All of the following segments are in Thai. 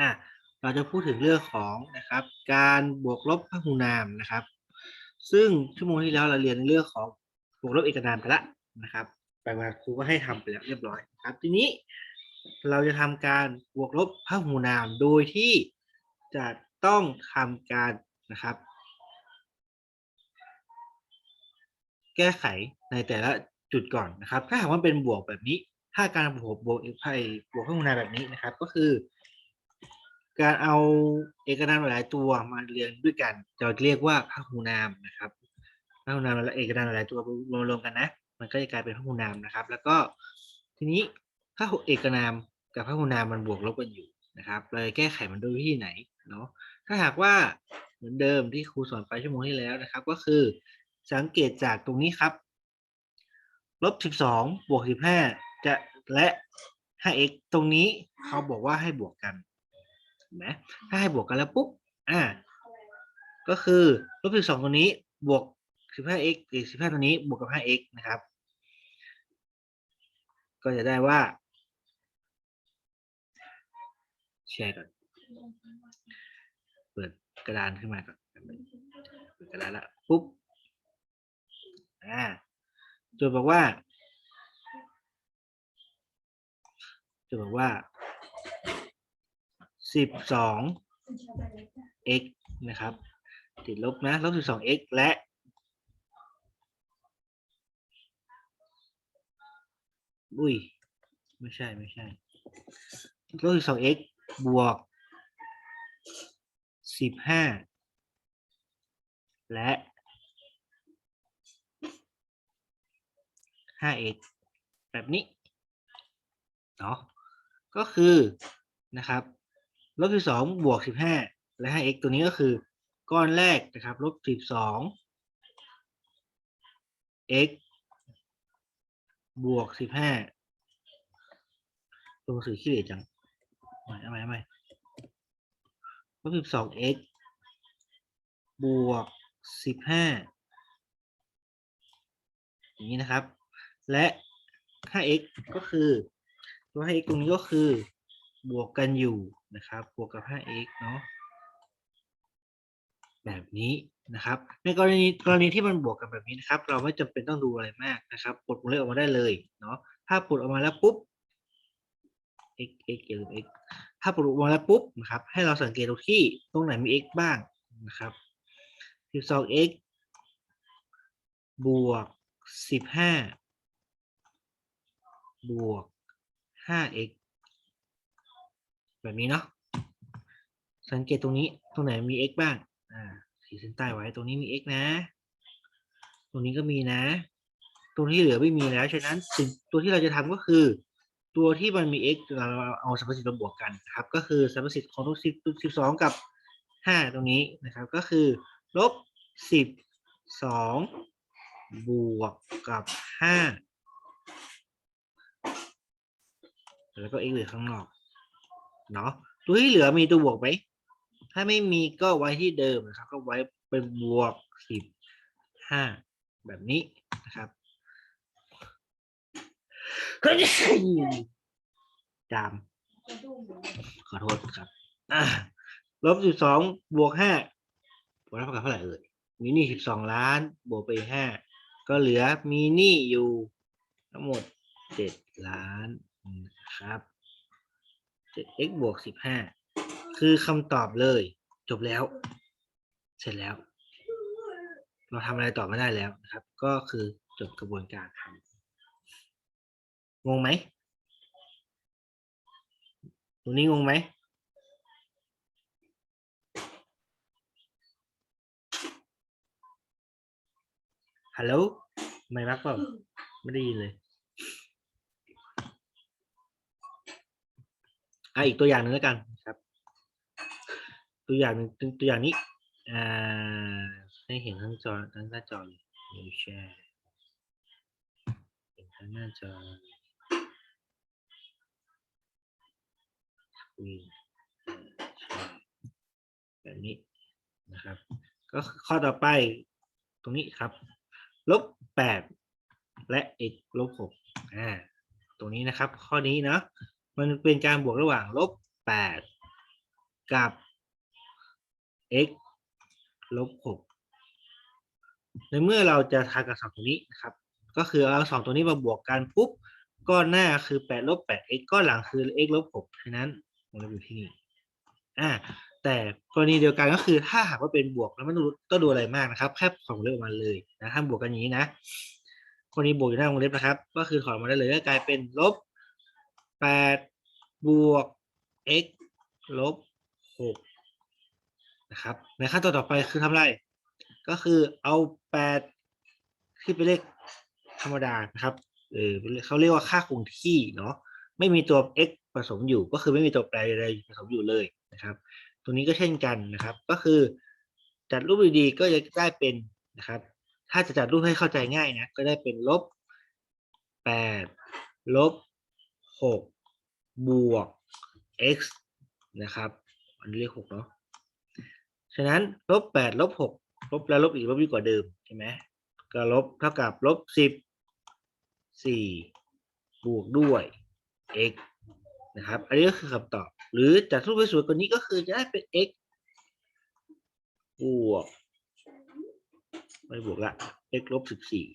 อะเราจะพูดถึงเรื่องของนะครับ การบวกลบพหูนามนะครับ ซึ่งชั่วโมงที่แล้วเราเรียนเรื่องของบวกลบเอกนามไปละนะครับไปมาครูก็ให้ทำไปแล้วเรียบร้อยครับ ทีนี้เราจะทำการบวกลบพหูนามโดยที่จะต้องทำการนะครับ แก้ไขในแต่ละจุดก่อนนะครับ ถ้าหากว่าเป็นบวกแบบนี้ ถ้าการบวกบวกไพ่บวกพหูนามแบบนี้นะครับ ก็คือ การเอาเอกนามหลายตัวมาเรียงด้วยกันจะเรียกว่าพหูนามนะครับพหูนามและเอกนามหลายตัวรวมๆกันนะ มันก็จะกลายเป็นพหูนามนะครับ แล้วก็ทีนี้ถ้าเอกนามกับพหูนามมันบวกลบกันอยู่นะครับเราจะแก้ไขมันด้วยวิธีไหนเนาะถ้าหากว่าเหมือนเดิมที่ครูสอนไปชั่วโมงที่แล้วนะครับ ก็คือสังเกตจากตรงนี้ครับลบสิบสองบวกสิบห้าจะและ 5x ตรงนี้เขาบอกว่าให้บวกกัน นไหมถ้าให้บวกกันแล้วปุ๊บอ่าก็คือลบสิบสองตรงนี้บวกสิบห้า x อีกสิบห้าตรงนี้บวกกับห้า x นะครับ ก็จะได้ว่า แชร์ก่อนเปิดกระดานขึ้นมาก่อนเปิดกระดานละปุ๊บอ่าโจทย์บอกว่าโจทย์บอกว่า สิบสอง x นะครับ ติดลบนะลบสิบสอง x และอุ้ย ไม่ใช่ไม่ใช่ลบสิบสอง x บวกสิบห้าและ 5x แบบนี้เนาะก็คือนะครับ ลบ12บสองบวก15และ 5x ตัวนี้ก็คือ ก้อนแรกนะครับลบ12 x บวก15ตัวหนังสือขี้เหร่จังเอาใหม่เอาใหม่เอาใหม่ลบ12 x บวก15อย่างนี้นะครับ และ 5x ก็คือ ตัว 5x ตรงนี้ก็คือ บวกกันอยู่นะครับ บวกกับ 5x เนาะแบบนี้นะครับ ในกรณีกรณีที่มันบวกกันแบบนี้นะครับ เราไม่จำเป็นต้องดูอะไรมากนะครับปลดวงเล็บออกมาได้เลยเนาะถ้าปลดออกมาแล้วปุ๊บ x x อย่าลืม x ถ้าปลดออกมาแล้วปุ๊บนะครับ ให้เราสังเกตดูที่ตรงไหนมี x บ้างนะครับ 12x บวกสิบวกห้า x แบบนี้เนาะสังเกตตรงนี้ตรงไหนมี x บ้างอ่าขีดเส้นใต้ไว้ตรงนี้มี x นะ ตรงนี้ก็มีนะ ตรงที่เหลือไม่มีแล้วฉะนั้นสิ่งตัวที่เราจะทำก็คือ ตัวที่มันมี x เราเอาสมมติทธิ์มาบวกกันครับ ก็คือสมมติของทุกสิบสิบสองกับห้าตรงนี้นะครับ ก็คือลบสิบสองบวกกับห้าแล้วก็ x เหลือข้างนอก เนาะตัวที่เหลือมีตัวบวกไหมถ้าไม่มีก็ไว้ที่เดิมนะครับ ก็ไว้เป็นบวกสิบห้าแบบนี้นะครับจามขอโทษครับลบสิบสองบวกห้าบวกเท่ากับเท่าไหร่เอ่ยมีหนี้สิบสองล้าน บวกไปห้าก็เหลือมีหนี้อยู่ทั้งหมดเจ็ดล้านนะครับ x บวกสิบห้าคือคำตอบเลย จบแล้ว เสร็จแล้ว เราทำอะไรต่อไม่ได้แล้วนะครับ ก็คือจบกระบวนการทำงงไหมตรงนี้งงไหมฮัลโหลไม่รักเปล่าไม่ได้ยินเลย อะอีกตัวอย่างหนึ่งแล้วกันครับ ตัวอย่างหนึ่งตัวอย่างนี้อ่าให้เห็นทั้งจอทั้งหน้าจอเลยนิวแชร์เห็นทั้งหน้าจอสกรีนแบบนี้นะครับ ก็ข้อต่อไปตรงนี้ครับลบแปดและ x ลบหกอ่าตรงนี้นะครับ ข้อนี้เนาะ มันเป็นการบวกระหว่างลบแปดกับ x ลบหกในเมื่อเราจะทำกับสองตัวนี้นะครับ ก็คือเอาสองตัวนี้มาบวกกันปุ๊บก้อนหน้าคือแปดลบแปด x ก้อนหลังคือ x ลบหกฉะนั้นวงเล็บอยู่ที่นี่อ่าแต่กรณีเดียวกันก็คือถ้าหากว่าเป็นบวกแล้วไม่ต้องต้องดูอะไรมากนะครับ แค่ถองเล็บอกมาเลยนะถ้าบวกกันอย่างนี้นะกรณีบวกอยู่หน้าวงเล็บนะครับ ก็คือถอดมาได้เลยก็กลายเป็นลบ แปดบวก x ลบหกนะครับ ในขั้นตอนต่อไปคือทำไร ก็คือเอาแปดที่เป็นเลขธรรมดานะครับเออเขเขาเรียกว่าค่าคงที่เนาะไม่มีตัว x ผสมอยู่ ก็คือไม่มีตัวแปรใดๆผสมอยู่เลยนะครับ ตรงนี้ก็เช่นกันนะครับ ก็คือ จัดรูปดีๆก็จะได้เป็นนะครับ ถ้าจะจัดรูปให้เข้าใจง่ายนะก็ได้เป็นลบแปดลบ หกบวก x นะครับ อันนี้เรียกหกเนาะ ฉะนั้นลบแปดลบหกลบแล้วลบอีกลบยิ่งกว่าเดิมใช่ไหมก็ลบเท่ากับลบสิบสี่บวกด้วย x นะครับ อันนี้ก็คือคำตอบ หรือจากรูปไปสวยกว่านี้ก็คือจะได้เป็น x บวกไม่บวกละ x ลบสิบสี่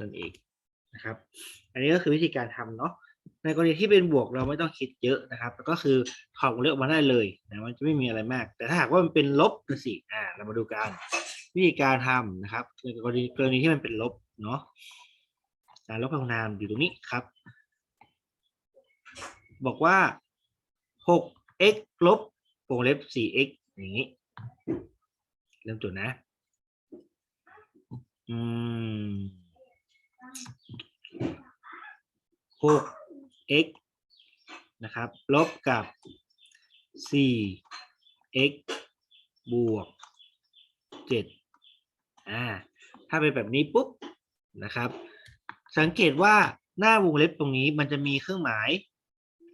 นั่นเองนะครับ อันนี้ก็คือวิธีการทำเนาะ ในกรณีที่เป็นบวกเราไม่ต้องคิดเยอะนะครับ ก็คือถอดวงเล็บออกมาได้เลยนะมันจะไม่มีอะไรมาก แต่ถ้าหากว่ามันเป็นลบนะสิอ่าเรามาดูกันวิธีการทำนะครับในกรณีกรณีที่มันเป็นลบเนาะการลบพลังนามอยู่ตรงนี้ครับ บอกว่า 6x ลบวงเล็บ 4x อย่างนี้ เริ่มจุดนะ อืม x นะครับ ลบกับ 4x บวก 7 อ่า ถ้าเป็นแบบนี้ปุ๊บ นะครับ สังเกตว่าหน้าวงเล็บตรงนี้มันจะมีเครื่องหมาย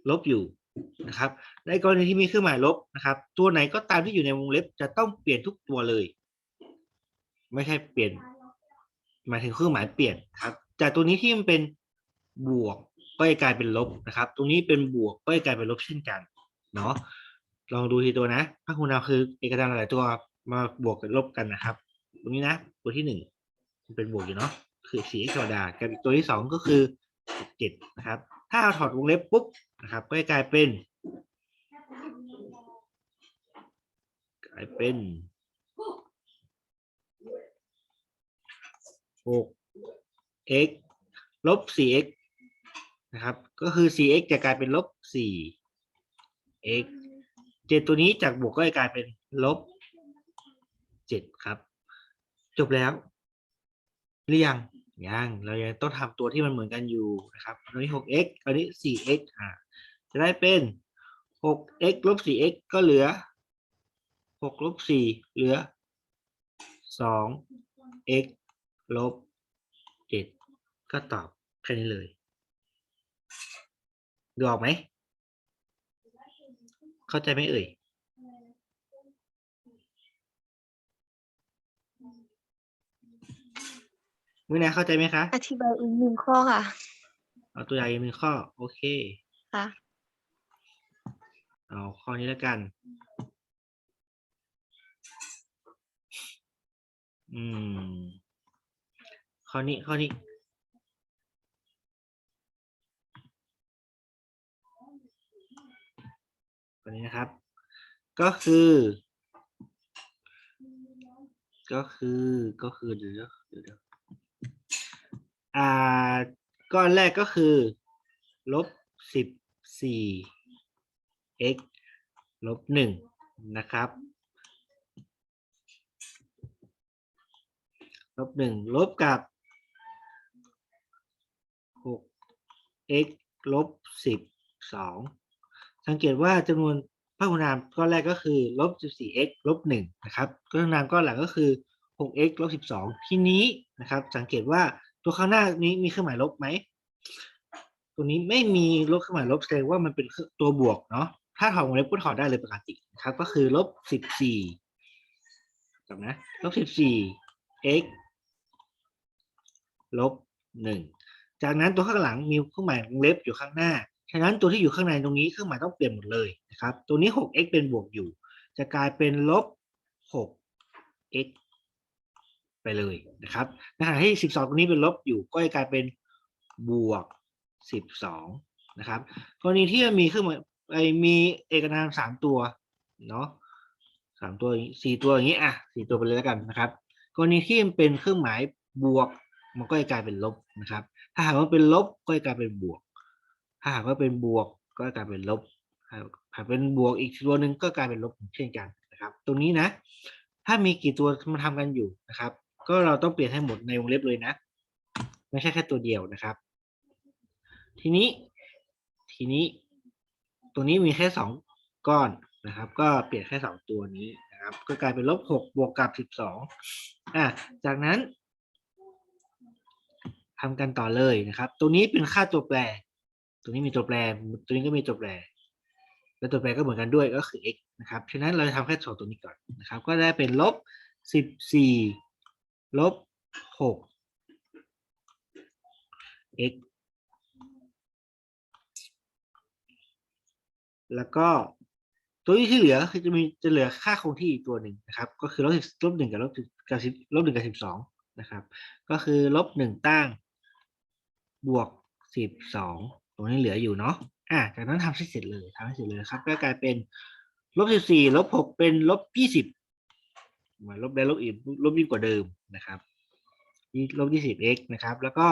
ลบอยู่นะครับ ในกรณีที่มีเครื่องหมายลบนะครับ ตัวไหนก็ตามที่อยู่ในวงเล็บจะต้องเปลี่ยนทุกตัวเลย ไม่ใช่เปลี่ยนหมายถึงเครื่องหมายเปลี่ยนครับ จากตัวนี้ที่มันเป็นบวก ก็จะกลายเป็นลบนะครับ ตรงนี้เป็นบวกก็จะกลายเป็นลบเช่นกันเนาะลองดูทีตัวนะถ้าคุณเอาคือเอกสารหลายตัวมาบวกกับลบกันนะครับ ตรงนี้นะตัวที่หนึ่งเป็นบวกอยู่เนาะคือสีธรรมดากับอีกตัวที่สองก็คือเจ็ดนะครับ ถ้าเอาถอดวงเล็บปุ๊บนะครับ ก็จะกลายเป็นกลายเป็นหก x ลบ 4x นะครับ ก็คือ 4x จะกลายเป็นลบ 4x เจ็ดตัวนี้จากบวกก็จะกลายเป็นลบเจ็ดครับ จบแล้ว หรือยัง ยัง เรายังต้องทำตัวที่มันเหมือนกันอยู่นะครับอันนี้ 6x อันนี้ 4x อ่าจะได้เป็น 6x ลบ 4x ก็เหลือ 6 ลบ 4 เหลือ 2x ลบ 7 ก็ตอบแค่นี้เลย ดูออกไหม เข้าใจไหมเอ่ย มือนาเข้าใจไหมคะ อธิบายอีกหนึ่งข้อค่ะ เอาตัวอย่างอีกหนึ่งข้อ โอเค ค่ะ เอาข้อนี้แล้วกัน อืม ข้อนี้ ข้อนี้ ข้อนี้นะครับ ก็คือ ก็คือก็คือเดี๋ยวเดี๋ยวเดี๋ยวเดี๋ยวอ่าก้อนแรกก็คือลบสิบสี่ x ลบหนึ่งนะครับลบหนึ่งลบกับหก x ลบสิบสอง สังเกตว่าจำนวนพหุนามก้อนแรกก็คือลบสิบสี่ x ลบหนึ่งนะครับพหุนามก้อนหลังก็คือหก x ลบสิบสองทีนี้นะครับ สังเกตว่าตัวข้างหน้านี้มีเครื่องหมายลบไหม ตัวนี้ไม่มีลบเครื่องหมายลบแสดงว่ามันเป็นตัวบวกเนาะ ถ้าถอดวงเล็บก็ถอดได้เลยปกตินะครับ ก็คือลบสิบสี่จำนะ ลบสิบสี่ x ลบหนึ่งจากนั้นตัวข้างหลังมีเครื่องหมายวงเล็บอยู่ข้างหน้า ฉะนั้นตัวที่อยู่ข้างในตรงนี้เครื่องหมายต้องเปลี่ยนหมดเลยนะครับ ตัวนี้ 6x เป็นบวกอยู่ จะกลายเป็นลบ 6x ไปเลยนะครับในขณะที่ 12 ตรงนี้เป็นลบอยู่ ก็จะกลายเป็นบวก 12 นะครับ กรณีที่มีเครื่องหมายไอ้มีเอกนามสามตัวเนาะสามตัวสี่ตัวอย่างนี้อะสี่ตัวไปเลยแล้วกันนะครับ กรณีที่มันเป็นเครื่องหมายบวก มันก็จะกลายเป็นลบนะครับ ถ้าหากว่าเป็นลบก็จะกลายเป็นบวก ถ้าหากว่าเป็นบวกก็กลายเป็นลบหากเป็นบวกอีกตัวหนึ่งก็กลายเป็นลบเช่นกันนะครับ ตรงนี้นะ ถ้ามีกี่ตัวมันทำกันอยู่นะครับ ก็เราต้องเปลี่ยนให้หมดในวงเล็บเลยนะ ไม่ใช่แค่ตัวเดียวนะครับ ทีนี้ทีนี้ตัวนี้มีแค่สองก้อนนะครับ ก็เปลี่ยนแค่สองตัวนี้นะครับ ก็กลายเป็นลบหกบวกกับสิบสองอะจากนั้นทำกันต่อเลยนะครับ ตัวนี้เป็นค่าตัวแปร ตัวนี้มีตัวแปร ตัวนี้ก็มีตัวแปร แล้วตัวแปรก็เหมือนกันด้วยก็คือ x นะครับ ฉะนั้นเราจะทำแค่สองตัวนี้ก่อนนะครับ ก็ได้เป็นลบสิบสี่ลบหก x แล้วก็ตัวที่เหลือคือจะมีจะเหลือค่าคงที่อีกตัวหนึ่งนะครับ ก็คือลบสิบลบหนึ่งกับลบสิบกับสิบลบหนึ่งกับสิบสองนะครับ ก็คือลบหนึ่งตั้งบวกสิบสอง ตรงนี้เหลืออยู่เนาะอะจากนั้นทำให้เสร็จเลยทำให้เสร็จเลยครับ ก็กลายเป็นลบสิบสี่ลบหกเป็นลบยี่สิบมาลบได้ลบอีกลบยิ่งกว่าเดิมนะครับลบยี่สิบ x นะครับ แล้วก็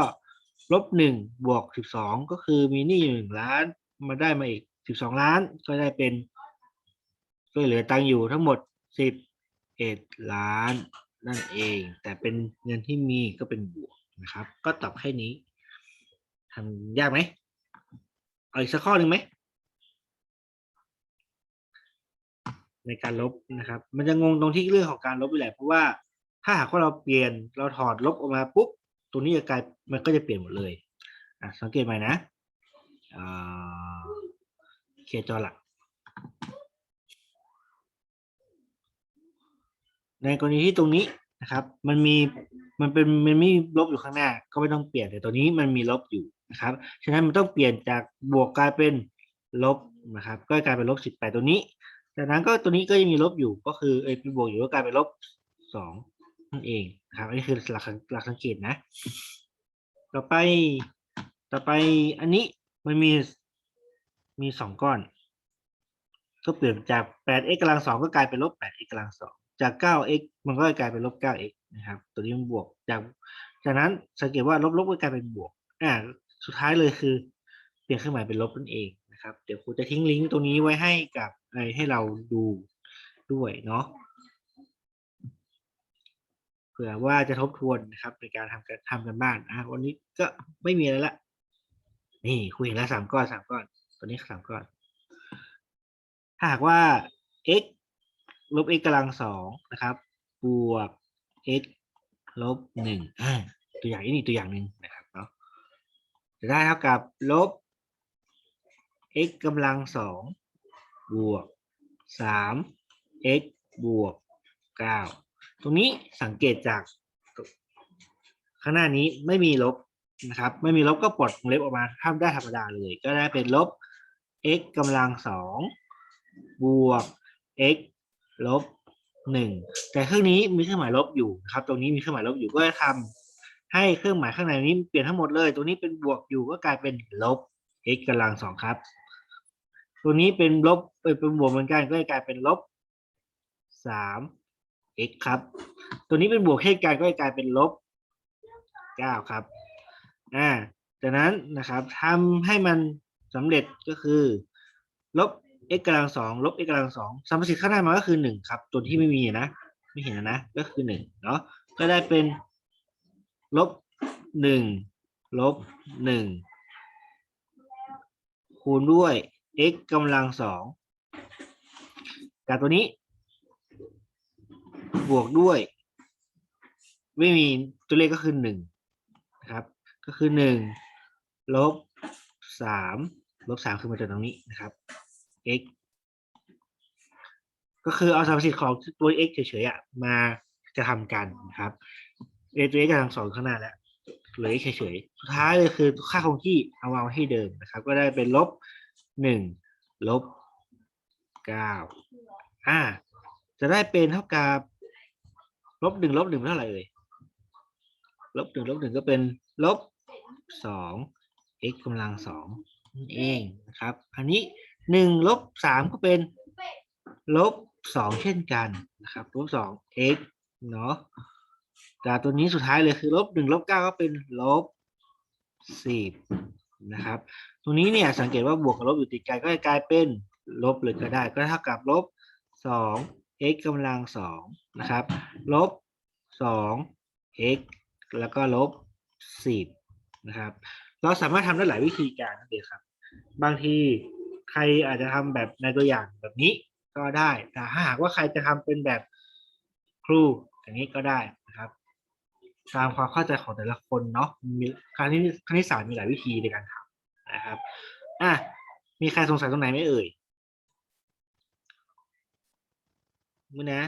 ลบหนึ่งบวกสิบสองก็คือมีหนี้อยู่หนึ่งล้านมาได้มาอีกสิบสองล้าน ก็ได้เป็นก็เหลือตังอยู่ทั้งหมดสิบเอ็ดล้านนั่นเอง แต่เป็นเงินที่มีก็เป็นบวกนะครับ ก็ตอบแค่นี้ทำยากไหม เอาอีกสักข้อหนึ่งไหมในการลบนะครับ มันจะงงตรงที่เรื่องของการลบนี่แหละเพราะว่าถ้าหากว่าเราเปลี่ยนเราถอดลบออกมาปุ๊บตรงนี้จะกลายมันก็จะเปลี่ยนหมดเลยอะสังเกตใหมนะเคลียร์จอหลักในกรณีที่ตรงนี้นะครับ มันมีมันเป็นมันไม่มีลบอยู่ข้างหน้า ก็ไม่ต้องเปลี่ยนแต่ตัวนี้มันมีลบอยู่ นะครับ ฉะนั้นมันต้องเปลี่ยนจากบวกกลายเป็นลบนะครับ ก็กลายเป็นลบสิบแปดตัวนี้ จากนั้นก็ตัวนี้ก็ยังมีลบอยู่ ก็คือเอเป็นบวกอยู่ก็กลายเป็นลบสองนั่นเองนะครับ อันนี้คือหลักหลักสังเกตนะ ต่อไป ต่อไปอันนี้มันมีมีสองก้อน ก็เปลี่ยนจาก 8x กำลังสองก็กลายเป็นลบ 8x กำลังสองจาก 9x มันก็กลายเป็นลบ 9x นะครับ ตัวนี้มันบวก จาก จากนั้นสังเกตว่าลบลบก็กลายเป็นบวก อ่า สุดท้ายเลยคือเปลี่ยนเครื่องหมายเป็นลบนั่นเองนะครับ เดี๋ยวครูจะทิ้งลิงก์ตรงนี้ไว้ให้กับให้เราดูด้วยเนาะเผื่อว่าจะทบทวนนะครับในการทำการทำกันบ้านอะวันนี้ก็ไม่มีอะไรละนี่คุยเห็นแล้วสามก้อนสามก้อนตัวนี้สามก้อน ถ้าหากว่า x ลบ x กำลังสองนะครับบวก x ลบหนึ่งตัวอย่างนี้ตัวอย่างหนึ่งนะครับ จะได้เท่ากับลบ x กำลังสองบวกสาม x บวกเก้าตรงนี้สังเกตจาก ข้างหน้านี้ไม่มีลบนะครับ ไม่มีลบก็ปลดวงเล็บออกมาทำได้ธรรมดาเลย ก็ได้เป็นลบ x กำลังสองบวก x ลบหนึ่งแต่เครื่องนี้มีเครื่องหมายลบอยู่นะครับ ตรงนี้มีเครื่องหมายลบอยู่ก็จะทำ ให้เครื่องหมายข้างในนี้เปลี่ยนทั้งหมดเลย ตัวนี้เป็นบวกอยู่ก็กลายเป็นลบ x กำลังสองครับ ตัวนี้เป็นลบเอยเป็นบวกเหมือนกันก็จะกลายเป็นลบสาม x ครับ ตัวนี้เป็นบวกเช่นกันก็จะกลายเป็นลบเก้าครับ อ่าจากนั้นนะครับทำให้มันสำเร็จก็คือ ลบ x กำลังสองลบ x กำลังสองสมประสิทธิ์ข้างหน้ามันก็คือหนึ่งครับ ตัวที่ไม่มีนะ ไม่เห็นนะ ก็คือหนึ่งเนาะก็ได้เป็น ลบหนึ่งลบหนึ่งคูณด้วย x กำลังสองจากตัวนี้ บวกด้วย ไม่มีตัวเลขก็คือหนึ่งนะครับ ก็คือหนึ่งลบสามลบสามคือมาจากตรงนี้นะครับ x ก็คือเอาสมประสิทธิ์ของตัว x เฉยๆมาจะทำกันนะครับ เอตัว x กำลังสองข้างหน้าแล้วเหลือเฉยๆสุดท้ายเลยคือค่าคงที่เอาวางไว้เดิมนะครับ ก็ได้เป็นลบหนึ่งลบเก้าอ่า จะได้เป็นเท่ากับลบหนึ่งลบหนึ่งเป็นเท่าไหร่เอ่ยลบหนึ่งลบหนึ่งก็เป็นลบสอง x กำลังสองนั่นเองนะครับ อันนี้หนึ่งลบสามก็เป็นลบสองเช่นกันนะครับลบสอง x เนาะ แต่ตัวนี้สุดท้ายเลยคือลบหนึ่งลบเก้าก็เป็นลบสิบนะครับ ตรงนี้เนี่ยสังเกตว่าบวกกับลบอยู่ติดกันก็จะกลายเป็นลบเลยก็ได้ ก็เท่ากับลบสอง x กำลังสองนะครับลบสอง x แล้วก็ลบสิบนะครับ เราสามารถทำได้หลายวิธีการนั่นเองครับ บางทีใครอาจจะทำแบบในตัวอย่างแบบนี้ก็ได้ แต่ถ้าหากว่าใครจะทำเป็นแบบครูอย่างนี้ก็ได้ ตามความเข้าใจของแต่ละคนเนาะมีการที่คณิตศาสตร์มีหลายวิธีในการทำนะครับอะมีใครสงสัยตรงไหนไหมเอ่ยมือนะ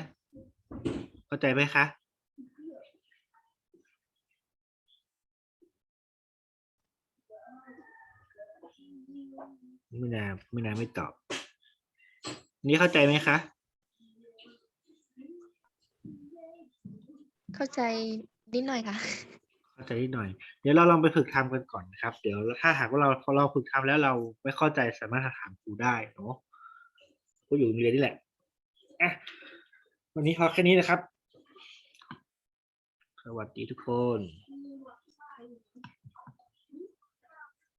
เข้าใจไหมคะไม่นาไม่นาไม่ตอบ นี่เข้าใจไหมคะ เข้าใจ นิดหน่อยค่ะ เข้าใจนิดหน่อย เดี๋ยวเราลองไปฝึกทำกันก่อนนะครับ เดี๋ยวถ้าหากว่าเราพอเราฝึกทำแล้วเราไม่เข้าใจสามารถถามครูได้เนาะครูอยู่โรงเรียนนี่แหละอะวันนี้พอแค่นี้นะครับ สวัสดีทุกคน